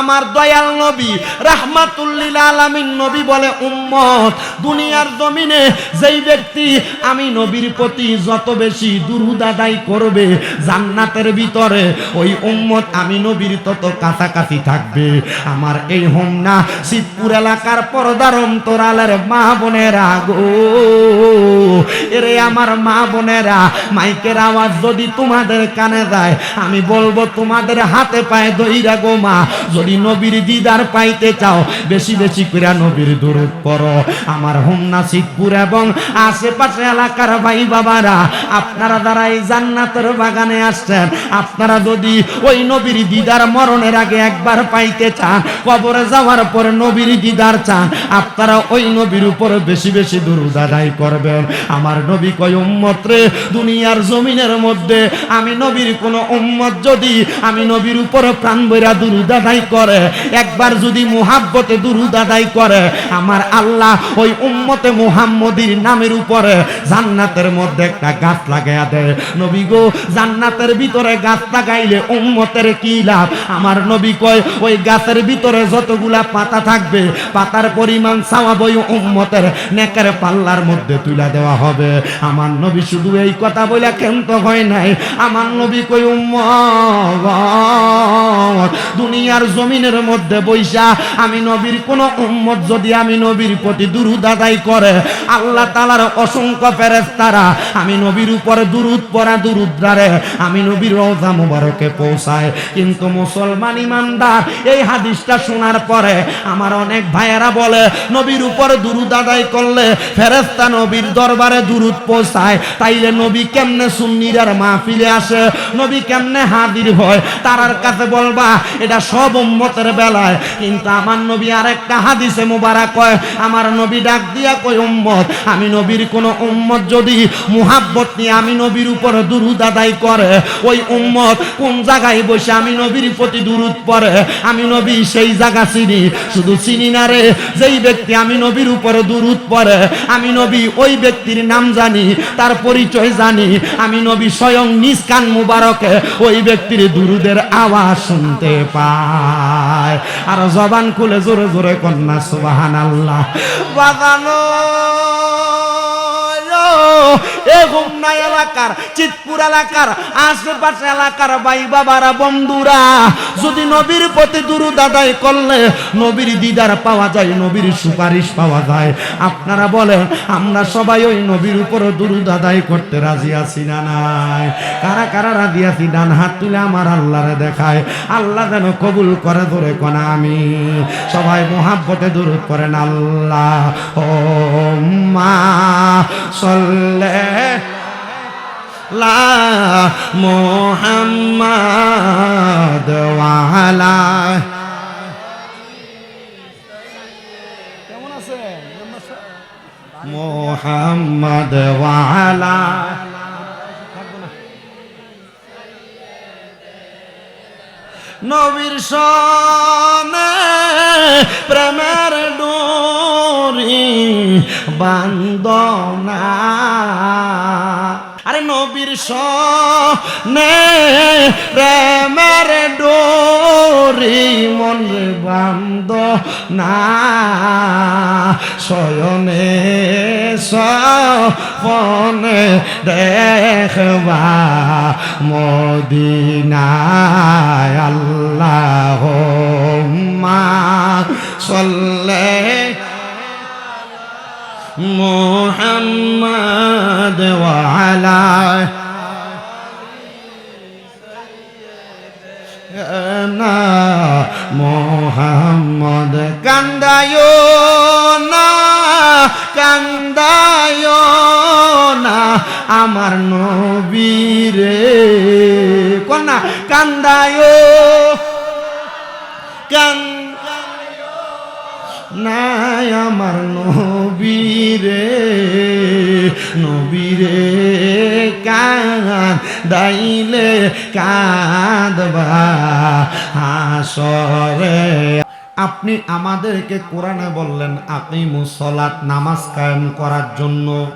আমার দয়াল নবী, রাহমাতুল্লিল আলামিন নবী বলে, উম্মত, দুনিয়ার জমিনে যেই ব্যক্তি আমি নবীর প্রতি যত বেশি দুরুদ আদায় করবে, জান্নাতের ভিতরে ওই উম্মত আমি নবীর তত কাছাকাছি থাকবে। আমার এই হোমনা শিবপুর এলাকার পর্দার অন্তরালের মা বোনেরা গো। এরে আমার মা বোনেরা, মাইকের আওয়াজ যদি তোমাদের কানে যায়, আমি বলব তোমাদের হাতে পায়ে দইরা গো মা। যদি নবীর দিদার পাইতে চাও, বেশি বেশি করে নবীর দূরত পড়ো। আমার হোমনা শিবপুর এবং আশেপাশে এলাকার ভাই বাবারা, আপনারা যারা এই জান্নাতের বাগানে আসছেন, আপনারা যদি ওই নবীর দিদার মরণের আগে একবার পাইতে চান, কবরে যাওয়ার পরে নবীর দিদার চান, আপনারা ওই নবীর উপর বেশি বেশি দুরুদ আদায় করবেন। আমার নবী কয়, উম্মত রে, দুনিয়ার জমিনের মধ্যে আমি নবীর কোন উম্মত যদি আমি নবীর উপর প্রাণ বইরা দুরুদ আদায় করে, একবার যদি মুহাব্বতে দুরুদ আদায় করে, আমার আল্লাহ ওই উম্মতে মুহাম্মদির নামের উপরে জান্নাতের মধ্যে একটা গাছ লাগাইয়া দেয়। নবী গো, জান্নাতের ভিতরে গাছ লাগাইলে উম্মতের কি লাভ? আমার নবী কয়, ওই গাছের ভিতরে যতগুলা পাতা থাকবে, পাতার পরিমাণ সাওয়াব ওই উম্মতের নেকের পাল্লার মধ্যে তুলে দেওয়া হবে। আমার নবী শুধু এই কথা বলে ক্ষান্ত হয় নাই। আমার নবী কই উম্মত, দুনিয়ার জমিনের মধ্যে বৈশা, আমি নবীর কোন উম্মত যদি আমি নবীর প্রতি দুরুদ আদায় করে, আল্লাহ তালার অসংখ্য ফেরেস্তারা আমি নবীর উপরে দুরুদ পড়া দুরুদ্রারে, আমি নবীর রওজা মুবারকে পৌঁছায়। কিন্তু মুসলমান ইমানদার, এই হাদিসটা শোনার পরে আমার অনেক ভাইয়েরা বলে, নবীর উপরে দুরুদ আদায় করলে ফেরেস্তা নবীর দরবারে দুরুদ পৌঁছায়। তাইলে নবী কেমনে সুন্নিরার মাহফিলে আসে? নবী কেমনে হাদির হয়? তারার কাছে বলবা, এটা সব উম্মতের বেলায়। কিন্তু আমার নবী আরেকটা হাদিসে মোবারক কয়, আমার নবী ডাক দিয়া কয়, উম্মত, আমি নবীর কোন উম্মত যদি মুহাব্বত নিয়ে আমি নবীর উপর দুরুদ আদায় করে, ওই উম্মত কোন জায়গায় বসে আমি নবীর প্রতি দুরুদ পড়ে? আমি নবী সেই জায়গা চিনি, শুধু চিনি না রে, যেই ব্যক্তি আমি নবীর উপর দুরুদ পড়ে, আমি নবী ওই ব্যক্তির নাম জানি, তার পরিচয় জানি, আমি নবী স্বয়ং নিজ কান মুবারকে ওই ব্যক্তির দুরুদের আওয়াজ শুনতে পায় আর জবান খুলে জোরে জোরে কন্যা সুবাহান আল্লাহ বাজানো এ গুমনা এলাকার, চিতপুর এলাকার, আশেপাশে এলাকার ভাই বাবারা, বন্ধুরা, যদি নবীর প্রতি দুরুদ আদায় করলে নবীর দিদার পাওয়া যায়, নবীর সুপারিশ পাওয়া যায়। আপনারা বলেন, আমরা সবাই ওই নবীর উপর দুরুদ আদায় করতে রাজি আছি না নাই? কারা কারা রাজি আছি? ডান হাত তুলে আমার আল্লাহরে দেখায়। আল্লাহ যেন কবুল করে ধরে কোনা আমি। সবাই মোহাব্বতে দুরুদ করেন আল্লাহ ও মা সল্লে লা মোহাম্মদ ওয়ালা কেমন আছেন? মোহাম্মদ ওয়ালা নবীর সনে প্রেমের ডোরি বান্দনা। নবীর সনে প্রেমের ডোরি মন বান্দ না। শয়নে সপনে দেখবা মদিনায় আল্লাহ মা সল্লে মোহাম্মদ ওয়ালা না মোহাম্মদ কান্দায় না কান্দায় না আমার নবীরে। কন্যা কান্দায় কান নাই আমার নবীরে নবীরে কান দাইলে কাঁদবা হাসরে। আপনি আমাদেরকে কোরআনে বললেন আপনি মুসলাত নামাজ কায়েম করার জন্য।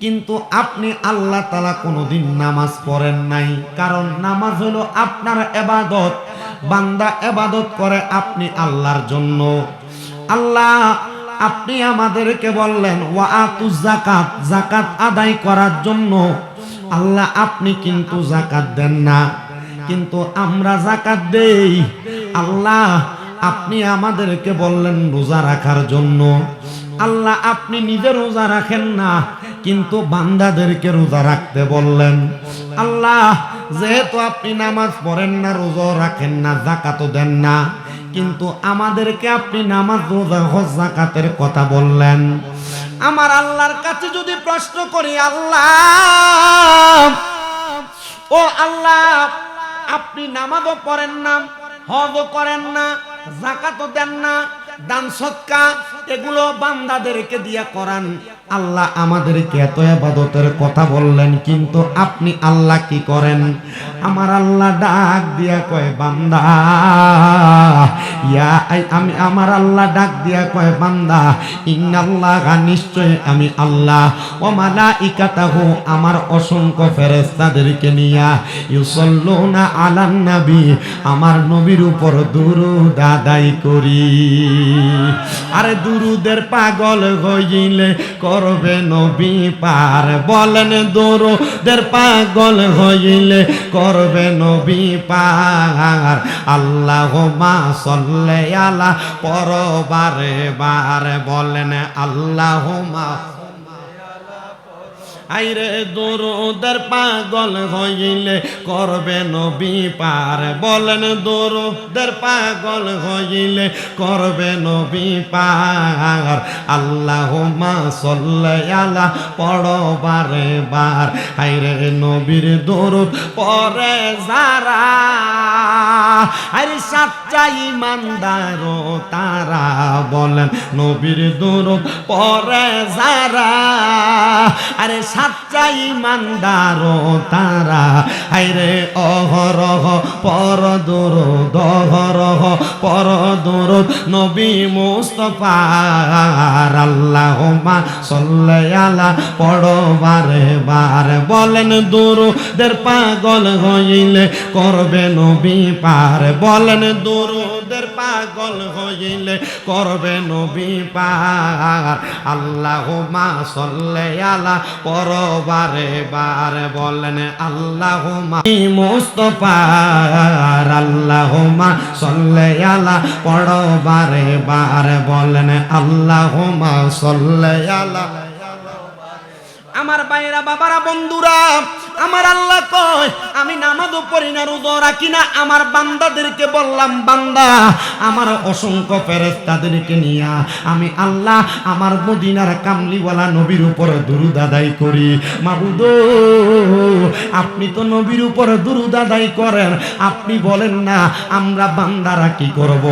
কিন্তু আপনি আল্লাহ তালা কোনোদিন নামাজ পড়েন নাই। কারণ নামাজ হলো আপনার এবাদত। বান্দা এবাদত করে আপনি আল্লাহর জন্য। আল্লাহ আপনি আমাদেরকে বললেন ওয়া জাকাত জাকাত আদায় করার জন্য। আল্লাহ, আপনি কিন্তু জাকাত দেন না। কিন্তু আমরা জাকাত দেই। আল্লাহ, আপনি আমাদেরকে বললেন রোজা রাখার জন্য। আল্লাহ, আপনি নিজে রোজা রাখেন না, কিন্তু বান্দাদেরকে রোজা রাখতে বললেন। আল্লাহ, যেহেতু আপনি নামাজ পড়েন না রোজা রাখেন না জাকাতও দেন না। কিন্তু আমাদেরকে আপনি নামাজ, রোজা, হজ জাকাতের কথা বললেন। আমার আল্লাহর কাছে যদি প্রশ্ন করি, আল্লাহ, ও আল্লাহ, আপনি নামাজও পড়েন না, হজও করেন না জাকাতও দেন না, দান সৎকা এগুলো বান্দাদেরকে দিয়া করান। আল্লাহ আমাদেরকে এত আবাদতের কথা বললেন, কিন্তু আপনি আল্লাহ কি করেন? আমার আল্লাহ ডাক দিয়া কয়, বান্দা, ইয়া আমি, আমার আল্লাহ ডাক দিয়া কয়, বান্দা, ইন্নাল্লাহ নিশ্চয় আমি আল্লাহ। ও মালাইকাতাহু, আমার অসংখ্য ফেরেশতাদেরকে নিয়া ইউসাল্লুনা আলান নবী, আমার নবীর উপর দুরূদ আদায় করি। আরে দুরুদের পাগল হইলে করবে নবী পার। বলেন, দুরুদের পাগল হইলে করবে নবী পার। আল্লাহ মা সল্লে আলা পরবারে বার বলেন আল্লাহ মা আইরে দরুদের পাগল হইলে করবে নবী পার। বলেন দরুদের পাগল হইলে করবে নবী পার। আল্লাহ মা আলা পড়ো বারে। বার আইরে নবীর দরুদ পরে যারা আরে সাচ্চা ইমানদার তারা। বলেন নবীর দরুদ পরে যারা আরে সাচ্চা ইমানদার তারা। আইরে অহরহ পর দরুদ অহরহ পর দরুদ নবী মুস্তফার আল্লাহুম্মা সাল্লি আলা পড়ো বারে। বারে বলেন, দরুদের পাগল হইলে করবে নবী পার। বলেন দরুদের পাগল হইলে করবে নবী পার আল্লাহুম্মা সাল্লি আলা পড়ো বারে। বলেন আল্লাহুম্মা মুস্তফার আল্লাহুম্মা সাল্লি আলা পড়ো বারে। বলেন আল্লাহুম্মা সাল্লি আলা আমার বাইরা বাবারা, বন্ধুরা আমার আল্লাহ কয়, আমি নামাজও পড়ি না রোজা রাখি না, আমার বান্দাদেরকে বললাম, বান্দা, আমার অসংখ্য ফেরেস্তাদেরকে নিয়া আমি আল্লাহ আমার মদিনার কামলিওয়ালা নবীর উপর দুরুদ আদায় করি। মাবুদ, আপনি তো নবীর উপর দুরুদ আদায় করেন, আপনি বলেন না, আমরা বান্দারা কি করব?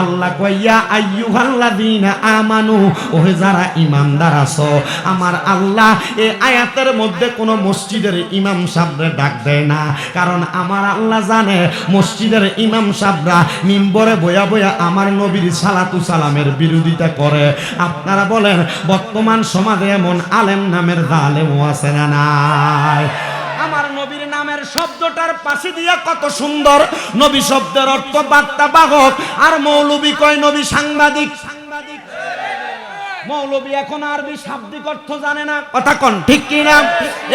আল্লাহ কইয়া আইয়ুহাল্লাযীনা আমানু, ওহে যারা ইমানদার আছো, আমার আল্লাহ এই আয়াতের মধ্যে কোন মসজিদের ইমাম সাহেবরে ডাক দেয় না। কারণ আমার আল্লাহ জানে, মসজিদের ইমাম সাহেবরা মিম্বরে বয়া বয়া আমার নবীর সালাতু সালামের বিরোধিতা করে। আপনারা বলেন, বর্তমান সমাজে এমন আলেম নামের জালেমও আছে না নাই? আমার নবীর নামের শব্দটার পাশে দিয়া কত সুন্দর নবী শব্দের অর্থ বার্তা বাহক। আর মৌলবী কয় নবী সাংবাদিক মৌলবী এখন আরবি শাব্দিক অর্থ জানে না। কথা কন ঠিক কি না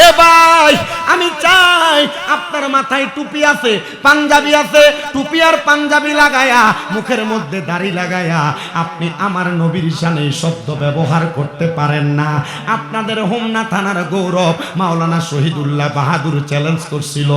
এ ভাই আমি চাই আপনার মাথায় টুপি আছে পাঞ্জাবি আছে টুপি আর পাঞ্জাবি লাগায়া মুখের মধ্যে দাড়ি লাগায়া আপনি আমার নবীর শানে শব্দ ব্যবহার করতে পারেন না। আপনাদের হোমনা থানার গৌরব মাওলানা শহীদুল্লাহ বাহাদুর চ্যালেঞ্জ করছিল।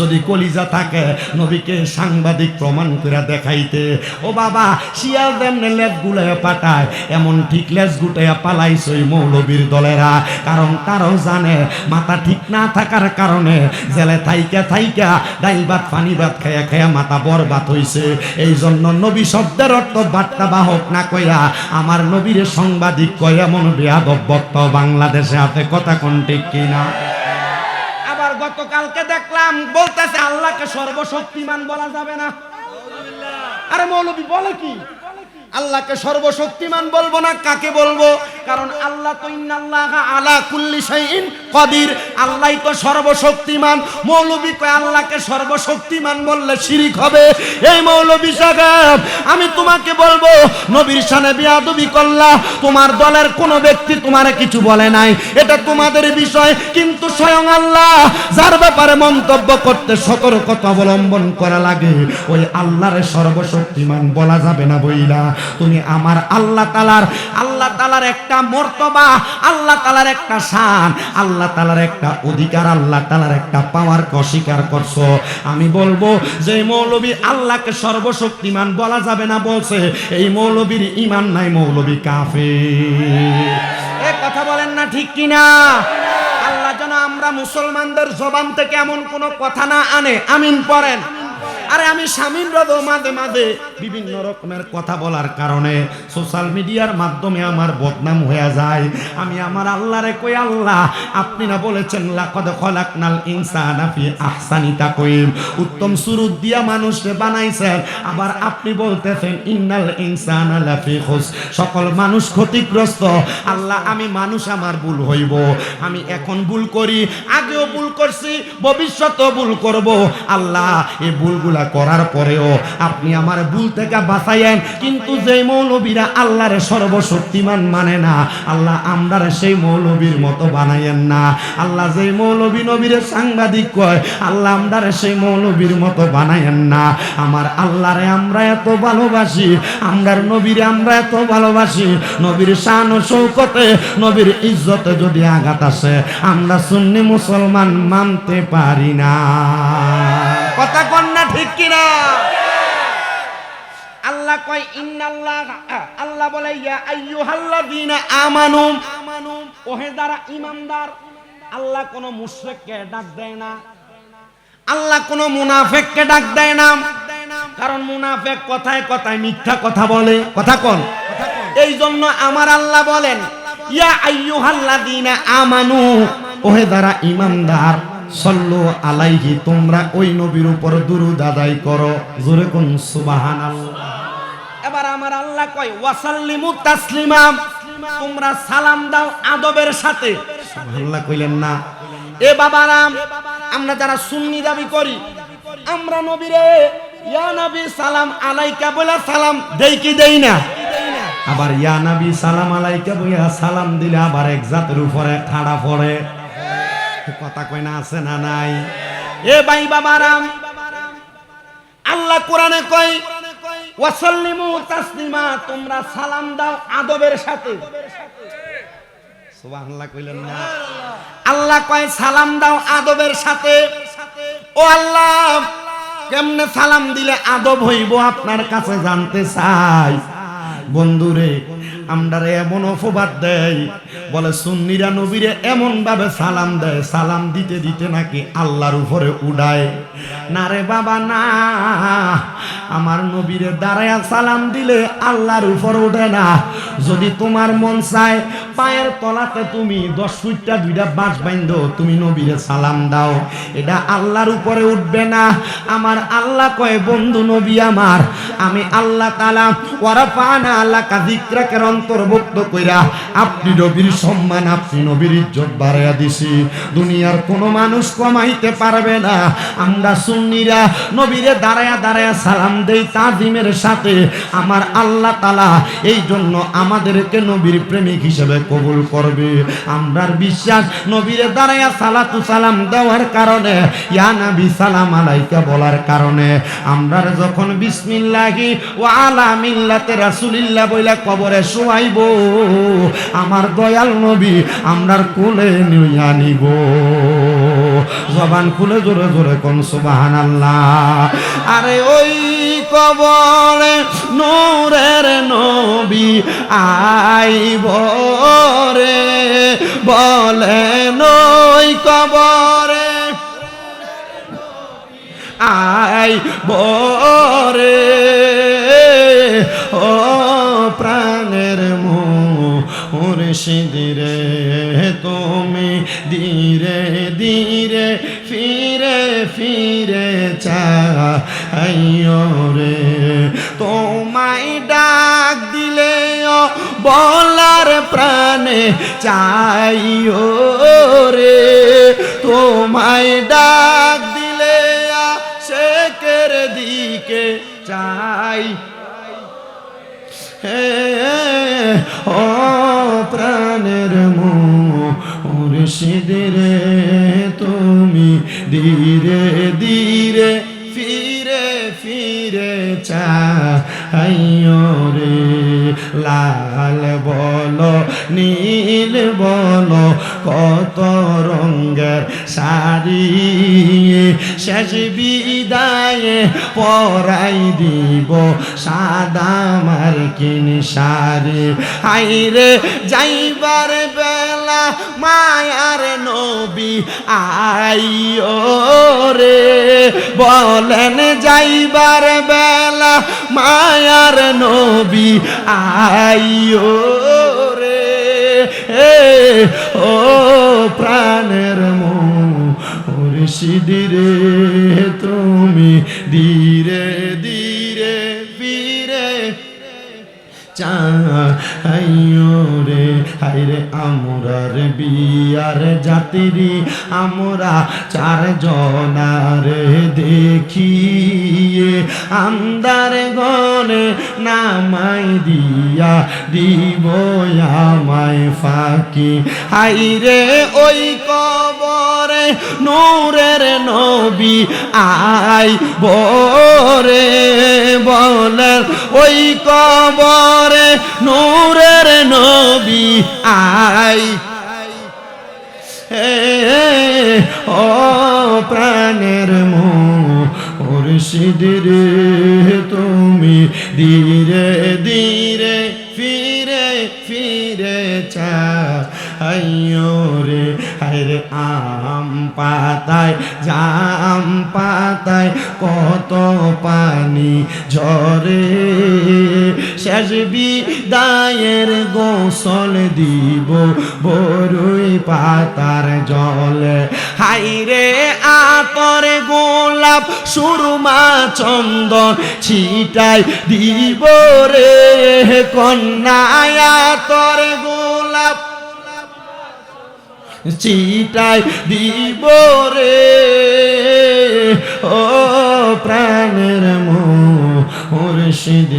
যদি কলিজা থাকে নবীকে সাংবাদিক প্রমাণ করে দেখাইতে। ও বাবা শিয়াল দেমনে লেজ গুলায় পাঠায় এমন ঠিক লেজ গুটাইয়া পালাইছে ওই মৌলবীর দলেরা। কারণ তারাও জানে, মাথা ঠিক না থাকার কারণে জেলে থাইকা থাইকা ডাইল ভাত, পানি ভাত খাইয়া খাইয়া মাথা বরবাদ হইছে। এই জন্য নবী শব্দের অর্থ বার্তা বাহক না কইয়া আমার নবীর সাংবাদিক কয়, এমন বেয়াদব বক্তা বাংলাদেশে হাতে কথা কোন ঠিক কিনা? আবার গতকালকে দেখলাম, বলতেছে আল্লাহকে সর্বশক্তিমান বলা যাবে না। আরে মৌলবী, বলে কি? আল্লাহকে সর্বশক্তিমান বলব না কাকে বলব? কারণ আল্লাহ তো ইন্নাল্লাহ আলা কুল্লি শাইইন কদির। আল্লাহই তো সর্বশক্তিমান। মৌলবী কয়, আল্লাহকে সর্বশক্তিমান বললে শিরিক হবে। এই মৌলবী সাহেব, আমি তোমাকে বলব, নবীর সানে বিয়াদবি করলা, তোমার দলের কোনো ব্যক্তি তোমারে কিছু বলে নাই। এটা তোমাদের বিষয়, কিন্তু স্বয়ং আল্লাহ যার ব্যাপারে মন্তব্য করতে সতর্কতা অবলম্বন করা লাগে। ওই আল্লাহর সর্বশক্তিমান বলা যাবে না বইলা। তুমি আমার আল্লাহ তালার আল্লাহ তালার একটা মর্তবা, আল্লাহ তালার একটা শান, আল্লাহ তালার একটা অধিকার, আল্লাহ তালার একটা পাওয়ারকে অস্বীকার করছ। আমি বলব যে মৌলবী আল্লাহকে সর্বশক্তিমান বলা যাবে না বলছে, এই মৌলবীর ইমান নাই মৌলবী কাফে এ কথা বলেন না ঠিক কিনা? আল্লাহ যেন আমরা মুসলমানদের জবান থেকে এমন কোনো কথা না আনে। আমিন পড়েন। আরে আমি স্বামীন রদ মাঝে মাঝে বিভিন্ন রকমের কথা বলার কারণে সোশ্যাল মিডিয়ার মাধ্যমে আমার বদনাম হয়ে যায়। আমি আমার আল্লাহরে কই, আল্লাহ, আপনি না বলেছেন, লাকদ খলাকনাল ইনসানা ফি আহসানি উত্তম সুরুত দিয়া মানুষকে বানাইছেন, আবার আপনি বলতেছেন, ইন্নাল ইনসানা খুস। সকল মানুষ ক্ষতিগ্রস্ত। আল্লাহ, আমি মানুষ, আমার ভুল হইব। আমি এখন ভুল করি, আগেও ভুল করছি, ভবিষ্যতেও ভুল করব। আল্লাহ, এই ভুলগুলা করার পরেও আপনি আমার ভুল থেকে বাঁচাইয়েন। কিন্তু যে মৌলবীরা আল্লাহরে সর্বশক্তিমান মানে না, আল্লাহ আমরারে সেই মৌলবীর মতো বানাইয়েন না। আল্লাহ যে মৌলবী নবীরে সাংবাদিক কয়, আল্লাহ আমরারে সেই মৌলবীর মতো বানাইয়েন না। আমার আল্লাহরে আমরা এত ভালোবাসি, আমরার নবীরে আমরা এত ভালোবাসি। নবীর শান শৌকতে, নবীর ইজ্জতে যদি আঘাত আসে, আমরা সুন্নি মুসলমান মানতে পারি না। কথা কন্যা ঠিক কিনা? আল্লাহ কয়, ইন্নাল্লাহ আল্লাহ বলে, ইয়া আইয়ুহাল্লাযীনা আমানু। আমানু ওহে যারা ঈমানদার, আল্লাহ কোন মুশরিককে ডাক দেয় না। আল্লাহ কোন মুনাফেককে ডাক দেয় না। কারণ মুনাফেক কথায় কথায় মিথ্যা কথা বলে। কথা কোন? এই জন্য আমার আল্লাহ বলেন, ইয়া আইয়ুহাল্লাযীনা আমানু। ওহে যারা ঈমানদার সল্লু আলাইহি তোমরা ওই নবীর উপর দুরুদ আদায় করো। জোরে কোন সুবহানাল্লাহ। এবার আমার আল্লাহ কয় ওয়াসাল্লিমু তাসলিমা। তোমরা সালাম দাও আদবের সাথে। সুবহানাল্লাহ কইলেন না। এ বাবারাম আমরা যারা সুন্নি দাবি করি আমরা নবীরে ইয়া নবী সালাম আলাইকা বলে সালাম দেই কি দেই না? আবার ইয়া নবী সালাম আলাইকা বইয়া সালাম দিলে আবার এক জাতের উপরে খাড়া পড়ে। কথা কয় না, আছে না নাই? এ ভাই বাবারাম আল্লাহ কোরআনে কয়, ওয়াসাল্লিমু তাসলিমা, তোমরা সালাম দাও আদবের সাথে। সুবহানাল্লাহ কইলেন না। আল্লাহ কয়, সালাম দাও আদবের সাথে। ও আল্লাহ, কেমনে সালাম দিলে আদব হইব আপনার কাছে জানতে চাই। বন্ধুরে আমরারে এমন অপবাদ দেয় বলে, সুন্নিরা নবীরে এমন ভাবে সালাম দেয়, সালাম দিতে দিতে নাকি আল্লাহর উপরে উড়ায়। না রে বাবা, না। আমার নবীরে দাঁড়ায়া সালাম দিলে আল্লাহর উপর উঠে না। যদি তোমার মন চায়, পায়ের তলাতে তুমি দশ ফুটটা দুইটা বাঁশ বাইন্ধ তুমি নবীরে সালাম দাও। এটা আল্লাহর উপরে উঠবে না। আমার আল্লাহ কয়, বন্ধু নবী আমার, আমি আল্লাহ তালা পানা আল্লাহ কাজিক্রাকের অন্তর্ভুক্ত কইরা, আপনি নবীর সম্মান, আপনি নবীর ইজ্জত বাড়াইয়া দিছি। দুনিয়ার কোনো মানুষ কমাইতে পারবে না। আমরা সুন্নিরা নবীরে দাঁড়ায়া দাঁড়ায়া সালাম দেই তাজিমের সাথে। আমার আল্লাহ তালা এই জন্য আমাদেরকে নবীর প্রেমিক হিসেবে কবুল করবে। আমরার বিশ্বাস, নবীরে দাঁড়ায়া সালাতু সালাম দেওয়ার কারণে, ইয়া নবী সালাম আলাইকা বলার কারণে, আমরার যখন বিসমিল্লাহি ও আলা মিল্লাতে রাসূলিল্লাহ বইলা কবরে শুয়াইব আমার দয়াল নবী, আমরার কোলে নিয়া নিব জবান খুলে জোরে জোরে কোন, সুবহানাল্লাহ। আরে ওই কবরে নূরের নবী আইব রে। বলে নই কবরে আই বরে ও প্রাণের মুর্শিদিরে তুমি ধীরে ধীরে ফিরে ফিরে চাইও রে। তোমায় ডাক দিলে বলার প্রাণে চাইও রে। তোমায় ডাক মুর্শিদরে তুমি ধীরে ধীরে ফিরে ফিরে চাইও রে। লাল বলো নীল বলো কত রঙের শাড়ি শেষ বিদায়ে পরাই দিব সাদা মার্কিন শাড়ি। হাইরে যাইবার বেলা মায়ার নবী আইও রে। বলেন যাইবার বেলা মায়ার নবী আইও ও প্রাণের মুর্শিদিরে তুমি ধীরে ধীরে ফিরে চাইও রে হাইরে আমরার বিয়ার জাতিরি। আমরা চার জনারে দেখিয়ে আন্দার গনে নামাই দিয়া দিব আমায় ফাঁকি। হাইরে ওই কবরে নূরের নবী আই বরে বলেন, ওই কবরে নূরের নবী আই। ও প্রাণের মুর্শিদিরে তুমি ধীরে ধীরে ফিরে ফিরে চাইও রে। হায়রে আম পাতায়, জাম পাতায় কত পানি ঝরে। শেষ বিদায়ের গোসল দিব, বরুই পাতার জলে। হাইরে আতর গোলাপ, সুরমা চন্দন ছিটাই দিব রে। কন্যায় আতর গোলাপ চিটাই দিব রে। ও প্রাণের মুর্শিদ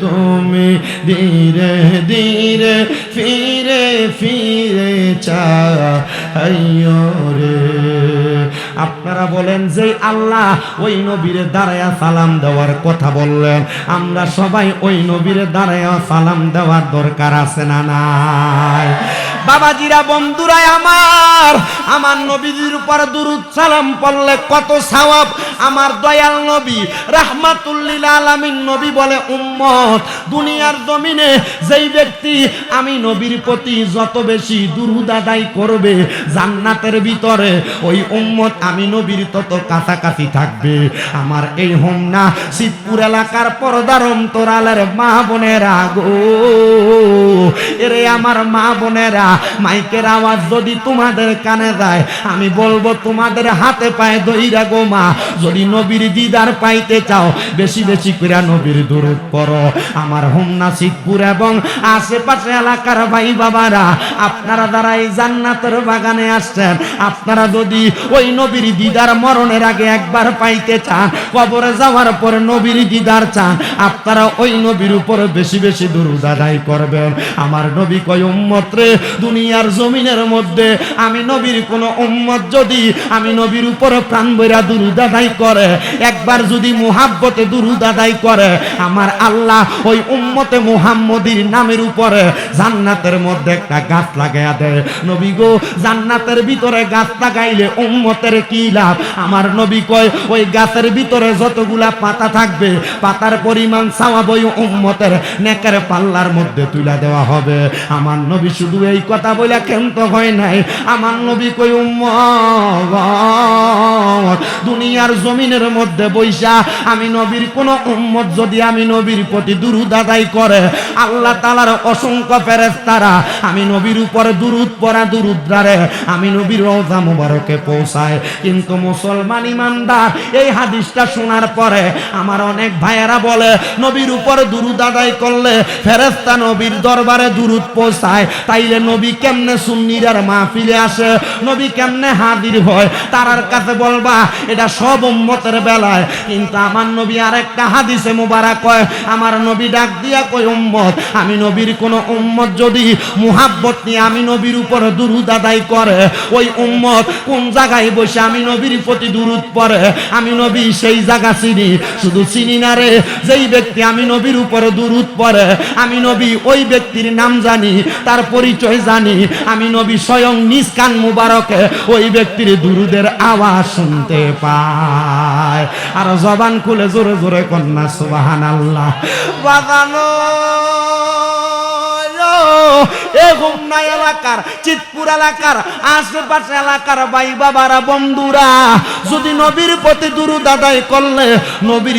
তুমি ধীরে ধীরে ফিরে ফিরে চাইও রে। আপনারা বলেন যে আল্লাহ ওই নবীরে দাঁড়ায়া সালাম দেওয়ার কথা বললেন। আমরা সবাই ওই নবীরে দাঁড়ায়া সালাম দেওয়ার দরকার আছে না নাই? বাবাজিরা বন্ধুরা আমার আমার নবীজির উপর দুরুদ সালাম পড়লে কত সওয়াব। আমার দয়াল নবী, রাহমাতুল্লিল আলামিন নবী বলে, উম্মত, দুনিয়ার জমিনে যেই ব্যক্তি আমি নবীর প্রতি যত বেশি দুরুদ আদায় করবে, জান্নাতের ভিতরে, ওই উম্মত আমি নবীর তত কাছাকাছি থাকবে। আমার এই হোমনা শীতপুর এলাকার পর্দার অন্তরালের মা বোনেরা গো। এরে আমার মা বোনেরা মাইকের আওয়াজ যদি তোমাদের কানে যায়, আমি বলব তোমাদের হাতে পায়ে দইরা গো মা। যদি নবীর দিদার পাইতে চাও, বেশি বেশি করে নবীর দূরত পড়ো। আমার হোমনা শীতপুর এবং আশেপাশে এলাকার ভাই বাবারা, আপনারা দ্বারা এই জান্নাতের বাগানে আসছেন, আপনারা যদি ওই নবীর দিদার মরণের আগে একবার পাইতে চান, কবরে যাওয়ার পরে নবীর দিদার চান, আপনারা ওই নবীর উপর বেশি বেশি দুরুদ আদায় করবেন। আমার নবী কয়, উম্মত রে দুনিয়ার জমিনের মধ্যে আমি নবীর কোন উম্মত যদি আমি নবীর উপর প্রাণ বইরা দুরুদ আদায় করে, একবার যদি মুহাব্বতে দুরুদ আদায় করে, আমার আল্লাহ ওই উম্মতে মুহাম্মদির নামের উপরে জান্নাতের মধ্যে একটা গাছ লাগাইয়া দেয়। নবী গো, জান্নাতের ভিতরে গাছ লাগাইলে উম্মতের কি লাভ? আমার নবী কয়, ওই গাছের ভিতরে যতগুলা পাতা থাকবে, পাতার পরিমাণ সাওয়াব ওই উম্মতের নেকের পাল্লার মধ্যে তুলে দেওয়া হবে। আমার নবী শুধু এই কথা বলে কেন্ত হয় নাই? আমার নবী কই উম্মত দুনিয়ার জমিনের মধ্যে বৈশা আমি নবীর কোন উম্মত যদি আমি নবীর প্রতি দুরুদ আদায় করে, আল্লাহ তালার অসংখ্য ফেরেস্তারা আমি নবীর উপরে দুরুদ পড়া দুরুদ দ্বারে আমি নবীর রওজা মুবারকে পৌঁছায়। কিন্তু মুসলমান ইমানদার, এই হাদিসটা শোনার পরে আমার অনেক ভাইয়েরা বলে, নবীর উপরে দুরুদ আদায় করলে ফেরেস্তা নবীর দরবারে দুরুদ পৌঁছায়, তাইলে নবী কেমনে সুন্নিরার মাহফিলে আসে? নবী কেমনে হাজির হয়? তারার কাছে বলবা, এটা সব উম্মতের বেলায়। কিন্তু আমার নবী আরেকটা হাদিসে মুবারক কয় আমার নবী ডাক দিয়া কয়, উম্মত, আমি নবীর কোন উম্মত যদি মুহাব্বত নিয়ে আমি নবীর উপর দুরুদ আদায় করে, ওই উম্মত কোন জায়গায় বসে আমি নবীর প্রতি দুরুদ পড়ে? আমি নবী সেই জায়গা চিনি, শুধু চিনি না রে, যেই ব্যক্তি আমি নবীর উপর দুরুদ পড়ে, আমি নবী ওই ব্যক্তির নাম জানি, তার পরিচয় জানি। আমি নবী স্বয়ং নিজ কান মুবারকে ওই ব্যক্তির দুরুদের আওয়াজ শুনতে পায় আর জবান খুলে জোরে জোরে কন্যা সুবাহান আল্লাহ বাজানো এ গুমনা এলাকার, চিতপুর এলাকার, আশেপাশে এলাকার বন্ধুরা, যদি নবীর দুরুদ আদায় করলে নবীর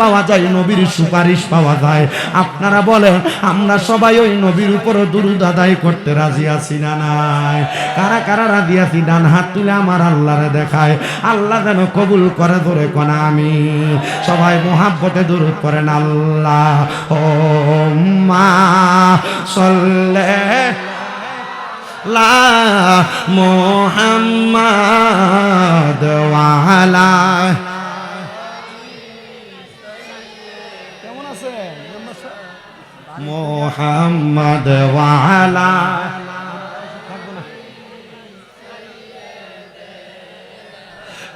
পাওয়া যায়, নবীর সুপারিশ পাওয়া যায়। আপনারা বলেন, আমরা সবাই ওই নবীর উপর দুরুদ আদায় করতে রাজি আছি না নাই? কারা কারা রাজি আছি? ডান হাত তুলে আমার আল্লাহরে দেখায়। আল্লাহ যেন কবুল করে ধরে কোনা আমি। সবাই মোহাব্বতে দুরুদ করেন আল্লাহ। ও মা লা মোহাম্মদ ওয়ালা। কেমন আছেন? মোহাম্মদ ওয়ালা।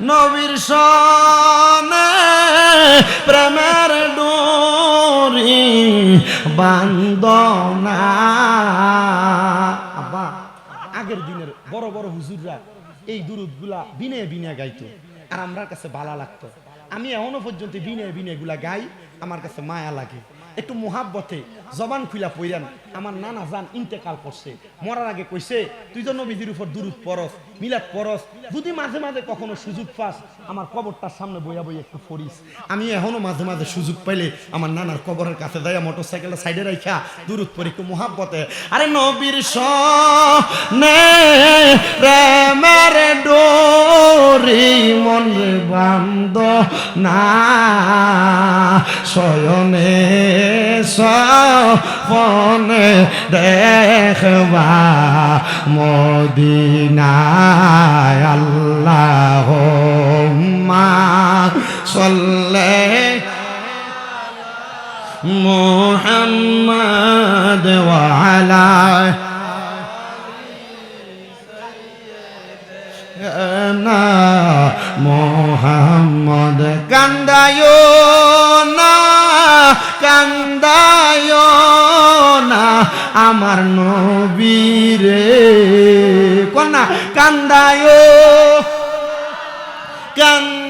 নবীর সনে প্রেমের ডোরি বান্দনা। আবা আগের দিনের বড় বড় হুজুররা এই দুরুদগুলা বিনে বিনে গাইতো। আর আমার কাছে বালা লাগতো। আমি এখনও পর্যন্ত বিনে বিনে গুলা গাই, আমার কাছে মায়া লাগে। একটু মোহাব্বতে জবান খুলা পইরান আমার নানা জান ইন্তেকাল করছে। মরার আগে কইছে, তুই তো নবীজির উপর দুরুদ পরস মিলাদ পরস যদি মাঝে মাঝে কখনো সুযোগ পাস, আমার কবরটার সামনে বইয়া বই একটু ফরিস আমি এখনও মাঝে মাঝে সুযোগ পাইলে আমার নানার কবরের কাছে যাই মোটর সাইকেলটা সাইডে রাখা দুরুদ পরে একটু মোহাব্বতে। আরে নবীর সনে প্রেমের ডোরি, মন রে বান্দ না, শয়নে সপনে দেখবা মদিনায় আল্লাহ মা সল্লে মোহাম্মদ ওয়ালা না মোহাম্মদ কান্দায় না কান্দায় না আমার নবীরে। কন্যা কান্দায় কান্দায়।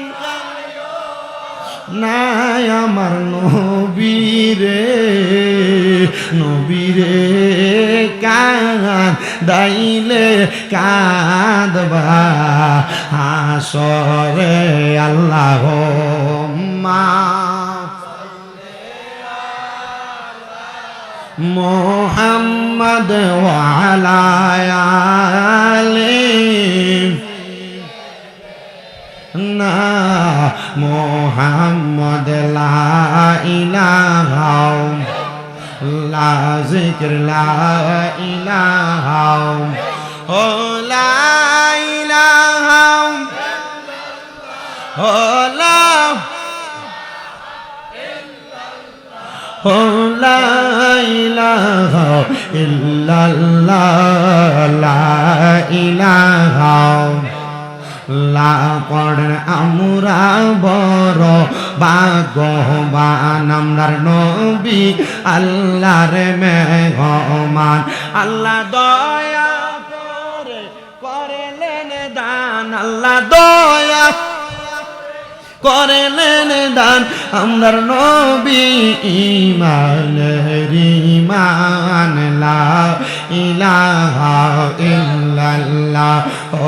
নাই আমার নবীরে। নবীরে কান দাইলে কাঁদবা আসরে আল্লাহ মা মোহাম্মদ ওয়ালায়ালি না মোহাম্মদ লা ইলাহা লা জিক্র লা ইলাহা ও লা ও লা লা ইলাহা লা ইলাহা লা পড়েন আমরা বড় বাগবান আমরার নবী আল্লাহর মেঘমান আল্লাহ দয়া করে করেলেন দান আল্লাহ দয়া করেলেন দান। আমরার নবী ইমান ইমান লা ইলাহা ইল্লাল্লাহ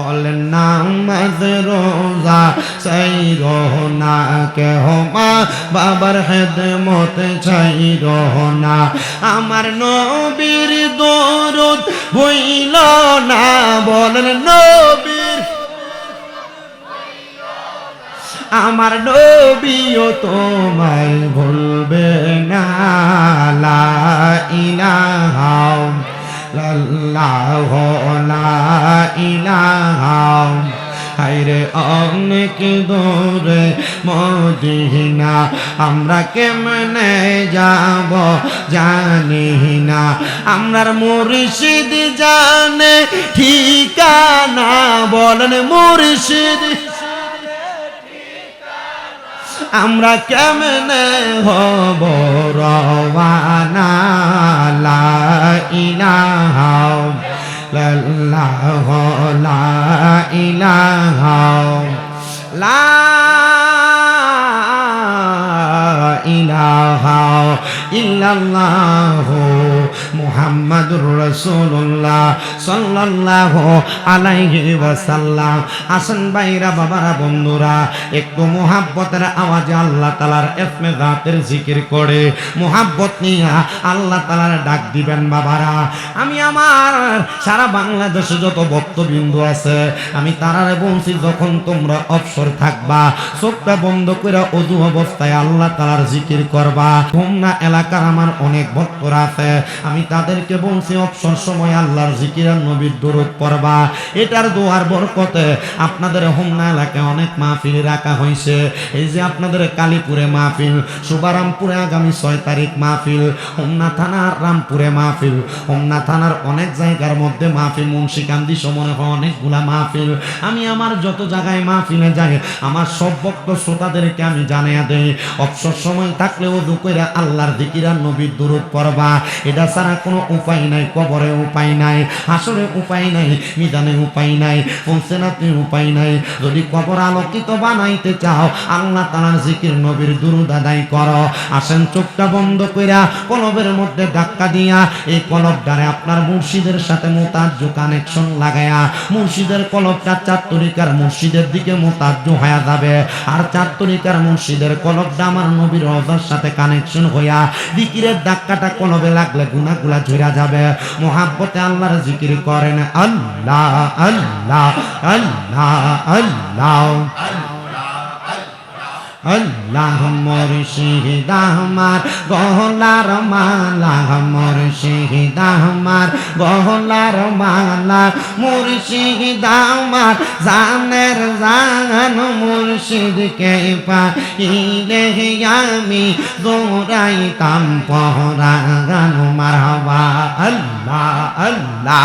বল নামাজ রোজা, সেই রোহনা কে মা, বাবার হেদমত চাই রোহনা। আমার নবীর দরুদ হইল না, বলেন নবীর। আমার নবীও তোমায় ভুলবে না ইলাহা লাল্লাহ লা ইলাহা হাইরে অনেক দূরে মদিনা, আমরা কেমনে যাব জানি না। আমরার মুর্শিদ জানে ঠিকানা, বলেন মুর্শিদ আমরা কেমনে হব রওয়ানা? লা ইলাহা লাল্লাহ লা ইলাহা লা ইলাহা ইল্লাল্লাহু মুহাম্মাদুর রাসূলুল্লাহ সাল্লাল্লাহু আলাইহি ওয়াসাল্লাম। আসেন ভাইরা, বাবারা, বন্ধুরা, একটু মুহাব্বতের আওয়াজে আল্লাহ তাআলার ইসমে জাতের জিকির করে। মুহাব্বত নিয়ে আল্লাহ তাআলার ডাক দিবেন, বাবারা। আমি আমার সারা বাংলাদেশে যত ভক্তবিন্দু আছে, আমি তারারে বলছি, যখন তোমরা অবসর থাকবা, চোখটা বন্ধ করে অজু অবস্থায় আল্লাহ তালার জিকির করবা। হোমনা এলাকার আমার অনেক ভক্তরা আছে আমি তাদেরকে বলছি, অবসর সময় আল্লাহর জিকির আর নবীর দরুদ পড়বা। এটার দোয়ার বরকতে আপনাদের হোমনা এলাকায় অনেক মাহফিল রাখা হয়েছে। এই যে আপনাদের কালীপুরে মাহফিল শুভারামপুরে আগামী ছয় তারিখ মাহফিল, হোমনা থানার রামপুরে মাহফিল, হোমনা থানার অনেক জায়গার মধ্যে মাহফিল, মুন্সিকান্দি সমনে হয় অনেকগুলা মাহফিল। আমি আমার যত জায়গায় মাহফিলে যাই, আমার সব ভক্ত শ্রোতাদেরকে আমি জানিয়ে দেই, অবসর সময় থাকলেও দুপুরে আল্লাহর দিকিরা নবীর দূরত পড়বা। এটা ছাড়া কোনো উপায় নাই, কবরে উপায় নাই আসলে উপায় নাই মিদানে উপায় নাই পৌঁছেনাতে উপায় নাই। যদি কবর আলোকিত বানাইতে চাও, আল্লাহ তালার জিকির নবীর দুরুদ আদায় করো। আসেন চোখটা বন্ধ কইরা কলবের মধ্যে ধাক্কা দিয়া এই কলবটারে আপনার মুর্শিদের সাথে মোতাজ্জ কানেকশন লাগায়া মুর্শিদের কলবটা চার তরিকার মুর্শিদের দিকে মোতাজ্জ হয়ে যাবে। আর চার তরিকার মুর্শিদের কলবটা আমার নবীর রজার সাথে কানেকশন হইয়া দিকিরের ধাক্কাটা কলবে লাগলে গুনাগুলা ঝরা যাবে। মোহাব্বতে আল্লাহর জিকির করেন আল্লাহ আল্লাহ আল্লাহ আল্লাহ। আল্লাহ মুর্শিদ আমার গহলার মালা মুর্শিদ আমার গহলার মালা মুর্শিদ আমার জানের জান মুর্শিদকে পাইলে আমি দৌড়াইতাম পহরা গান, মারহাবা আল্লাহ আল্লাহ।